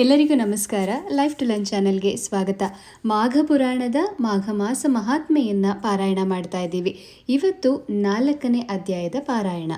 ಎಲ್ಲರಿಗೂ ನಮಸ್ಕಾರ. Life to ಲನ್ ಚಾನೆಲ್ಗೆ ಸ್ವಾಗತ. ಮಾಘ ಪುರಾಣದ ಮಾಘ ಮಾಸ ಮಹಾತ್ಮೆಯನ್ನ ಪಾರಾಯಣ ಮಾಡ್ತಾ ಇದ್ದೀವಿ. ಇವತ್ತು ನಾಲ್ಕನೇ ಅಧ್ಯಾಯದ ಪಾರಾಯಣ.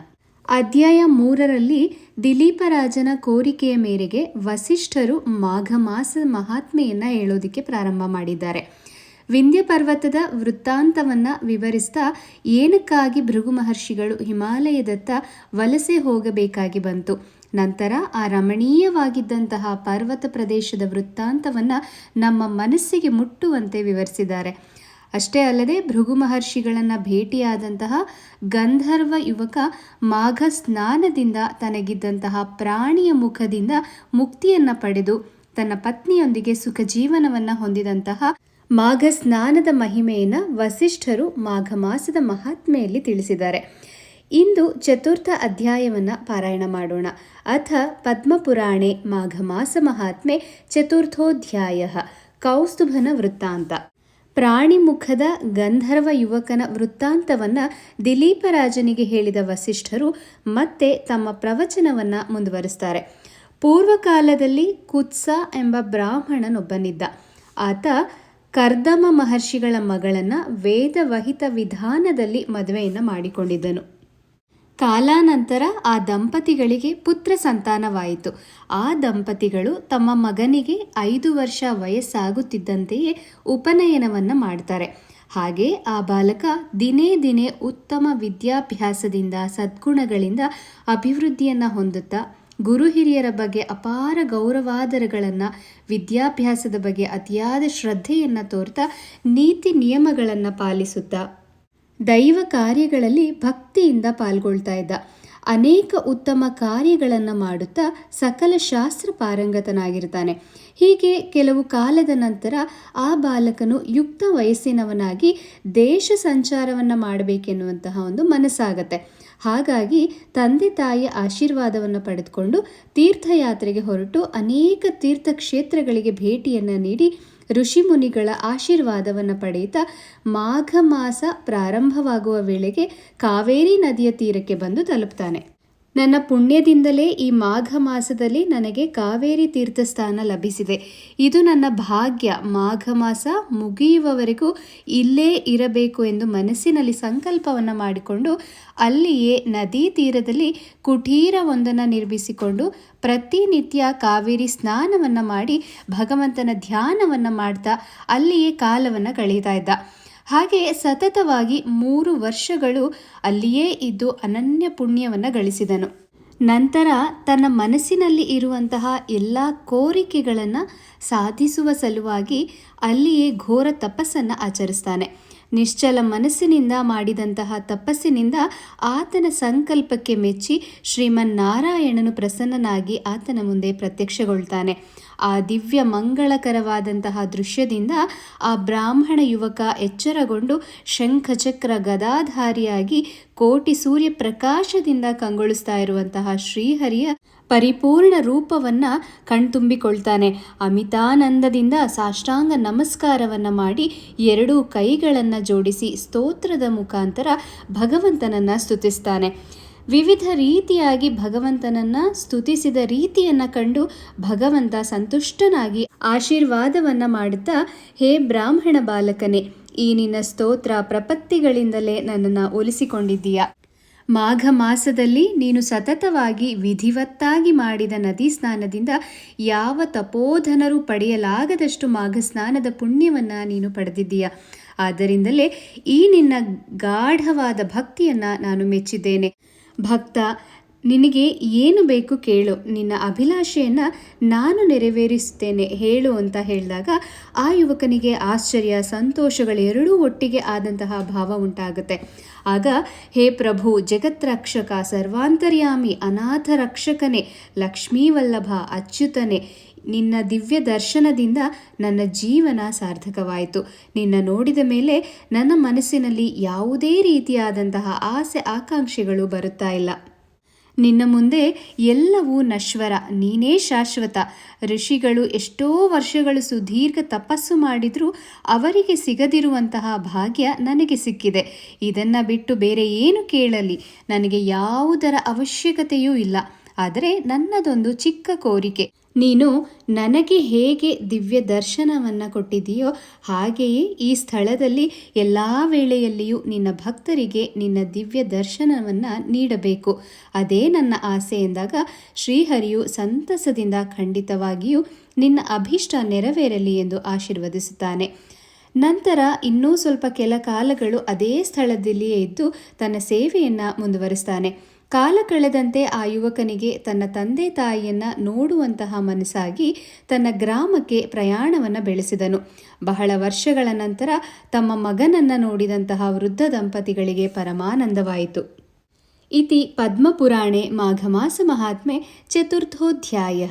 ಅಧ್ಯಾಯ ಮೂರರಲ್ಲಿ ದಿಲೀಪರಾಜನ ಕೋರಿಕೆಯ ಮೇರೆಗೆ ವಸಿಷ್ಠರು ಮಾಘ ಮಾಸ ಮಹಾತ್ಮೆಯನ್ನು ಹೇಳೋದಕ್ಕೆ ಪ್ರಾರಂಭ ಮಾಡಿದ್ದಾರೆ. ವಿಂಧ್ಯ ಪರ್ವತದ ವೃತ್ತಾಂತವನ್ನ ವಿವರಿಸ್ತಾ ಏನಕ್ಕಾಗಿ ಭೃಗು ಮಹರ್ಷಿಗಳು ಹಿಮಾಲಯದತ್ತ ವಲಸೆ ಹೋಗಬೇಕಾಗಿ ಬಂತು? ನಂತರ ಆ ರಮಣೀಯವಾಗಿದ್ದಂತಹ ಪರ್ವತ ಪ್ರದೇಶದ ವೃತ್ತಾಂತವನ್ನು ನಮ್ಮ ಮನಸ್ಸಿಗೆ ಮುಟ್ಟುವಂತೆ ವಿವರಿಸಿದ್ದಾರೆ. ಅಷ್ಟೇ ಅಲ್ಲದೆ ಭೃಗು ಮಹರ್ಷಿಗಳನ್ನು ಭೇಟಿಯಾದಂತಹ ಗಂಧರ್ವ ಯುವಕ ಮಾಘ ಸ್ನಾನದಿಂದ ತನಗಿದ್ದಂತಹ ಪ್ರಾಣಿಯ ಮುಖದಿಂದ ಮುಕ್ತಿಯನ್ನು ಪಡೆದು ತನ್ನ ಪತ್ನಿಯೊಂದಿಗೆ ಸುಖ ಜೀವನವನ್ನು ಹೊಂದಿದಂತಹ ಮಾಘ ಸ್ನಾನದ ಮಹಿಮೆಯನ್ನು ವಸಿಷ್ಠರು ಮಾಘ ಮಾಸದ ಮಹಾತ್ಮೆಯಲ್ಲಿ ತಿಳಿಸಿದ್ದಾರೆ. ಇಂದು ಚತುರ್ಥ ಅಧ್ಯಾಯವನ್ನು ಪಾರಾಯಣ ಮಾಡೋಣ. ಅಥ ಪದ್ಮಪುರಾಣೆ ಮಾಘ ಮಾಸ ಮಹಾತ್ಮೆ ಚತುರ್ಥೋಧ್ಯಾಯ ಕೌಸ್ತುಭನ ವೃತ್ತಾಂತ. ಪ್ರಾಣಿ ಮುಖದ ಗಂಧರ್ವ ಯುವಕನ ವೃತ್ತಾಂತವನ್ನ ದಿಲೀಪರಾಜನಿಗೆ ಹೇಳಿದ ವಸಿಷ್ಠರು ಮತ್ತೆ ತಮ್ಮ ಪ್ರವಚನವನ್ನ ಮುಂದುವರಿಸ್ತಾರೆ. ಪೂರ್ವಕಾಲದಲ್ಲಿ ಕುತ್ಸ ಎಂಬ ಬ್ರಾಹ್ಮಣನೊಬ್ಬನಿದ್ದ. ಆತ ಕರ್ದಮ ಮಹರ್ಷಿಗಳ ಮಗಳನ್ನ ವೇದವಹಿತ ವಿಧಾನದಲ್ಲಿ ಮದುವೆಯನ್ನು ಮಾಡಿಕೊಂಡಿದ್ದನು. ಕಾಲಾನಂತರ ಆ ದಂಪತಿಗಳಿಗೆ ಪುತ್ರ ಸಂತಾನವಾಯಿತು. ಆ ದಂಪತಿಗಳು ತಮ್ಮ ಮಗನಿಗೆ ಐದು ವರ್ಷ ವಯಸ್ಸಾಗುತ್ತಿದ್ದಂತೆಯೇ ಉಪನಯನವನ್ನು ಮಾಡ್ತಾರೆ. ಹಾಗೆ ಆ ಬಾಲಕ ದಿನೇ ದಿನೇ ಉತ್ತಮ ವಿದ್ಯಾಭ್ಯಾಸದಿಂದ, ಸದ್ಗುಣಗಳಿಂದ ಅಭಿವೃದ್ಧಿಯನ್ನು ಹೊಂದುತ್ತಾ, ಗುರು ಹಿರಿಯರ ಬಗ್ಗೆ ಅಪಾರ ಗೌರವಾದರಗಳನ್ನು, ವಿದ್ಯಾಭ್ಯಾಸದ ಬಗ್ಗೆ ಅತಿಯಾದ ಶ್ರದ್ಧೆಯನ್ನು ತೋರ್ತಾ ನೀತಿ ನಿಯಮಗಳನ್ನು ಪಾಲಿಸುತ್ತಾ ದೈವ ಕಾರ್ಯಗಳಲ್ಲಿ ಭಕ್ತಿಯಿಂದ ಪಾಲ್ಗೊಳ್ತಾ ಇದ್ದ. ಅನೇಕ ಉತ್ತಮ ಕಾರ್ಯಗಳನ್ನು ಮಾಡುತ್ತಾ ಸಕಲ ಶಾಸ್ತ್ರ ಪಾರಂಗತನಾಗಿರ್ತಾನೆ. ಹೀಗೆ ಕೆಲವು ಕಾಲದ ನಂತರ ಆ ಬಾಲಕನು ಯುಕ್ತ ವಯಸ್ಸಿನವನಾಗಿ ದೇಶ ಸಂಚಾರವನ್ನು ಮಾಡಬೇಕೆನ್ನುವಂತಹ ಒಂದು ಮನಸ್ಸಾಗತ್ತೆ. ಹಾಗಾಗಿ ತಂದೆ ತಾಯಿಯ ಆಶೀರ್ವಾದವನ್ನು ಪಡೆದುಕೊಂಡು ತೀರ್ಥಯಾತ್ರೆಗೆ ಹೊರಟು ಅನೇಕ ತೀರ್ಥಕ್ಷೇತ್ರಗಳಿಗೆ ಭೇಟಿಯನ್ನು ನೀಡಿ ಋಷಿಮುನಿಗಳ ಆಶೀರ್ವಾದವನ್ನು ಪಡೆಯುತ್ತಾ ಮಾಘ ಮಾಸ ಪ್ರಾರಂಭವಾಗುವ ವೇಳೆಗೆ ಕಾವೇರಿ ನದಿಯ ತೀರಕ್ಕೆ ಬಂದು ತಲುಪ್ತಾನೆ. ನನ್ನ ಪುಣ್ಯದಿಂದಲೇ ಈ ಮಾಘ ಮಾಸದಲ್ಲಿ ನನಗೆ ಕಾವೇರಿ ತೀರ್ಥಸ್ಥಾನ ಲಭಿಸಿದೆ. ಇದು ನನ್ನ ಭಾಗ್ಯ. ಮಾಘ ಮಾಸ ಮುಗಿಯುವವರೆಗೂ ಇಲ್ಲೇ ಇರಬೇಕು ಎಂದು ಮನಸ್ಸಿನಲ್ಲಿ ಸಂಕಲ್ಪವನ್ನು ಮಾಡಿಕೊಂಡು ಅಲ್ಲಿಯೇ ನದಿ ತೀರದಲ್ಲಿ ಕುಟೀರವೊಂದನ್ನು ನಿರ್ಮಿಸಿಕೊಂಡು ಪ್ರತಿನಿತ್ಯ ಕಾವೇರಿ ಸ್ನಾನವನ್ನು ಮಾಡಿ ಭಗವಂತನ ಧ್ಯಾನವನ್ನು ಮಾಡ್ತಾ ಅಲ್ಲಿಯೇ ಕಾಲವನ್ನು ಕಳೀತಾ ಇದ್ದ. ಹಾಗೆ ಸತತವಾಗಿ ಮೂರು ವರ್ಷಗಳು ಅಲ್ಲಿಯೇ ಇದ್ದು ಅನನ್ಯ ಪುಣ್ಯವನ್ನು ಗಳಿಸಿದನು. ನಂತರ ತನ್ನ ಮನಸ್ಸಿನಲ್ಲಿ ಇರುವಂತಹ ಎಲ್ಲ ಕೋರಿಕೆಗಳನ್ನು ಸಾಧಿಸುವ ಸಲುವಾಗಿ ಅಲ್ಲಿಯೇ ಘೋರ ತಪಸ್ಸನ್ನು ಆಚರಿಸ್ತಾನೆ. ನಿಶ್ಚಲ ಮನಸ್ಸಿನಿಂದ ಮಾಡಿದಂತಹ ತಪಸ್ಸಿನಿಂದ ಆತನ ಸಂಕಲ್ಪಕ್ಕೆ ಮೆಚ್ಚಿ ಶ್ರೀಮನ್ನಾರಾಯಣನು ಪ್ರಸನ್ನನಾಗಿ ಆತನ ಮುಂದೆ ಪ್ರತ್ಯಕ್ಷಗೊಳ್ತಾನೆ. ಆ ದಿವ್ಯ ಮಂಗಳಕರವಾದಂತಹ ದೃಶ್ಯದಿಂದ ಆ ಬ್ರಾಹ್ಮಣ ಯುವಕ ಎಚ್ಚರಗೊಂಡು ಶಂಖಚಕ್ರ ಗದಾಧಾರಿಯಾಗಿ ಕೋಟಿ ಸೂರ್ಯ ಪ್ರಕಾಶದಿಂದ ಕಂಗೊಳಿಸ್ತಾ ಇರುವಂತಹ ಶ್ರೀಹರಿಯ ಪರಿಪೂರ್ಣ ರೂಪವನ್ನ ಕಣ್ತುಂಬಿಕೊಳ್ತಾನೆ. ಅಮಿತಾನಂದದಿಂದ ಸಾಷ್ಟಾಂಗ ನಮಸ್ಕಾರವನ್ನ ಮಾಡಿ ಎರಡೂ ಕೈಗಳನ್ನು ಜೋಡಿಸಿ ಸ್ತೋತ್ರದ ಮುಖಾಂತರ ಭಗವಂತನನ್ನ ಸ್ತುತಿಸ್ತಾನೆ. ವಿವಿಧ ರೀತಿಯಾಗಿ ಭಗವಂತನನ್ನ ಸ್ತುತಿಸಿದ ರೀತಿಯನ್ನ ಕಂಡು ಭಗವಂತ ಸಂತುಷ್ಟನಾಗಿ ಆಶೀರ್ವಾದವನ್ನ ಮಾಡುತ್ತಾ, ಹೇ ಬ್ರಾಹ್ಮಣ ಬಾಲಕನೇ ಈ ನಿನ್ನ ಸ್ತೋತ್ರ ಪ್ರಪತ್ತಿಗಳಿಂದಲೇ ನನ್ನನ್ನು ಒಲಿಸಿಕೊಂಡಿದ್ದೀಯ? ಮಾಘ ಮಾಸದಲ್ಲಿ ನೀನು ಸತತವಾಗಿ ವಿಧಿವತ್ತಾಗಿ ಮಾಡಿದ ನದಿ ಸ್ನಾನದಿಂದ ಯಾವ ತಪೋಧನರು ಪಡೆಯಲಾಗದಷ್ಟು ಮಾಘ ಸ್ನಾನದ ಪುಣ್ಯವನ್ನು ನೀನು ಪಡೆದಿದ್ದೀಯ? ಆದ್ದರಿಂದಲೇ ಈ ನಿನ್ನ ಗಾಢವಾದ ಭಕ್ತಿಯನ್ನು ನಾನು ಮೆಚ್ಚಿದ್ದೇನೆ. ಭಕ್ತ ನಿನಗೆ ಏನು ಬೇಕು ಕೇಳು. ನಿನ್ನ ಅಭಿಲಾಷೆಯನ್ನು ನಾನು ನೆರವೇರಿಸುತ್ತೇನೆ ಹೇಳು ಅಂತ ಹೇಳಿದಾಗ ಆ ಯುವಕನಿಗೆ ಆಶ್ಚರ್ಯ ಸಂತೋಷಗಳೆರಡೂ ಒಟ್ಟಿಗೆ ಆದಂತಹ ಭಾವ ಉಂಟಾಗುತ್ತೆ. ಆಗ, ಹೇ ಪ್ರಭು ಜಗತ್ರಕ್ಷಕ ಸರ್ವಾಂತರ್ಯಾಮಿ, ಅನಾಥ ರಕ್ಷಕನೇ, ಲಕ್ಷ್ಮೀವಲ್ಲಭ, ಅಚ್ಯುತನೆ, ನಿನ್ನ ದಿವ್ಯ ದರ್ಶನದಿಂದ ನನ್ನ ಜೀವನ ಸಾರ್ಥಕವಾಯಿತು. ನಿನ್ನ ನೋಡಿದ ಮೇಲೆ ನನ್ನ ಮನಸ್ಸಿನಲ್ಲಿ ಯಾವುದೇ ರೀತಿಯಾದಂತಹ ಆಸೆ, ಆಕಾಂಕ್ಷೆಗಳು ಬರುತ್ತಾ ಇಲ್ಲ. ನಿನ್ನ ಮುಂದೆ ಎಲ್ಲವೂ ನಶ್ವರ. ನೀನೇ ಶಾಶ್ವತ. ಋಷಿಗಳು ಎಷ್ಟೋ ವರ್ಷಗಳು ಸುದೀರ್ಘ ತಪಸ್ಸು ಮಾಡಿದರೂ ಅವರಿಗೆ ಸಿಗದಿರುವಂತಹ ಭಾಗ್ಯ ನನಗೆ ಸಿಕ್ಕಿದೆ. ಇದನ್ನು ಬಿಟ್ಟು ಬೇರೆ ಏನು ಕೇಳಲಿ? ನನಗೆ ಯಾವುದರ ಅವಶ್ಯಕತೆಯೂ ಇಲ್ಲ. ಆದರೆ ನನ್ನದೊಂದು ಚಿಕ್ಕ ಕೋರಿಕೆ. ನೀನು ನನಗೆ ಹೇಗೆ ದಿವ್ಯ ದರ್ಶನವನ್ನು ಕೊಟ್ಟಿದೆಯೋ ಹಾಗೆಯೇ ಈ ಸ್ಥಳದಲ್ಲಿ ಎಲ್ಲ ವೇಳೆಯಲ್ಲಿಯೂ ನಿನ್ನ ಭಕ್ತರಿಗೆ ನಿನ್ನ ದಿವ್ಯ ದರ್ಶನವನ್ನು ನೀಡಬೇಕು. ಅದೇ ನನ್ನ ಆಸೆ ಎಂದಾಗ ಶ್ರೀಹರಿಯು ಸಂತಸದಿಂದ ಖಂಡಿತವಾಗಿಯೂ ನಿನ್ನ ಅಭೀಷ್ಟ ನೆರವೇರಲಿ ಎಂದು ಆಶೀರ್ವದಿಸುತ್ತಾನೆ. ನಂತರ ಇನ್ನೂ ಸ್ವಲ್ಪ ಕೆಲ ಕಾಲಗಳು ಅದೇ ಸ್ಥಳದಲ್ಲಿಯೇ ಇದ್ದು ತನ್ನ ಸೇವೆಯನ್ನು ಮುಂದುವರಿಸ್ತಾನೆ. ಕಾಲ ಕಳೆದಂತೆ ಆ ಯುವಕನಿಗೆ ತನ್ನ ತಂದೆ ತಾಯಿಯನ್ನ ನೋಡುವಂತಹ ಮನಸ್ಸಾಗಿ ತನ್ನ ಗ್ರಾಮಕ್ಕೆ ಪ್ರಯಾಣವನ್ನು ಬೆಳೆಸಿದನು. ಬಹಳ ವರ್ಷಗಳ ನಂತರ ತಮ್ಮ ಮಗನನ್ನು ನೋಡಿದಂತಹ ವೃದ್ಧ ದಂಪತಿಗಳಿಗೆ ಪರಮಾನಂದವಾಯಿತು. ಇತಿ ಪದ್ಮಪುರಾಣೆ ಮಾಘಮಾಸ ಮಹಾತ್ಮೆ ಚತುರ್ಥೋಧ್ಯಾಯ.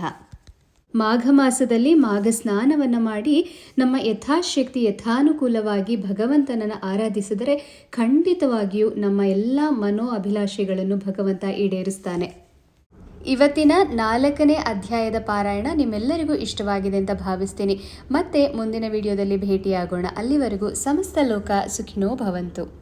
ಮಾಘ ಮಾಸದಲ್ಲಿ ಮಾಘ ಸ್ನಾನವನ್ನು ಮಾಡಿ ನಮ್ಮ ಯಥಾಶಕ್ತಿ ಯಥಾನುಕೂಲವಾಗಿ ಭಗವಂತನನ್ನು ಆರಾಧಿಸಿದರೆ ಖಂಡಿತವಾಗಿಯೂ ನಮ್ಮ ಎಲ್ಲ ಮನೋ ಅಭಿಲಾಷೆಗಳನ್ನು ಭಗವಂತ ಈಡೇರಿಸ್ತಾನೆ. ಇವತ್ತಿನ ನಾಲ್ಕನೇ ಅಧ್ಯಾಯದ ಪಾರಾಯಣ ನಿಮ್ಮೆಲ್ಲರಿಗೂ ಇಷ್ಟವಾಗಿದೆ ಅಂತ ಭಾವಿಸ್ತೀನಿ. ಮತ್ತೆ ಮುಂದಿನ ವಿಡಿಯೋದಲ್ಲಿ ಭೇಟಿಯಾಗೋಣ. ಅಲ್ಲಿವರೆಗೂ ಸಮಸ್ತ ಲೋಕ ಸುಖಿನೋ ಭವಂತು.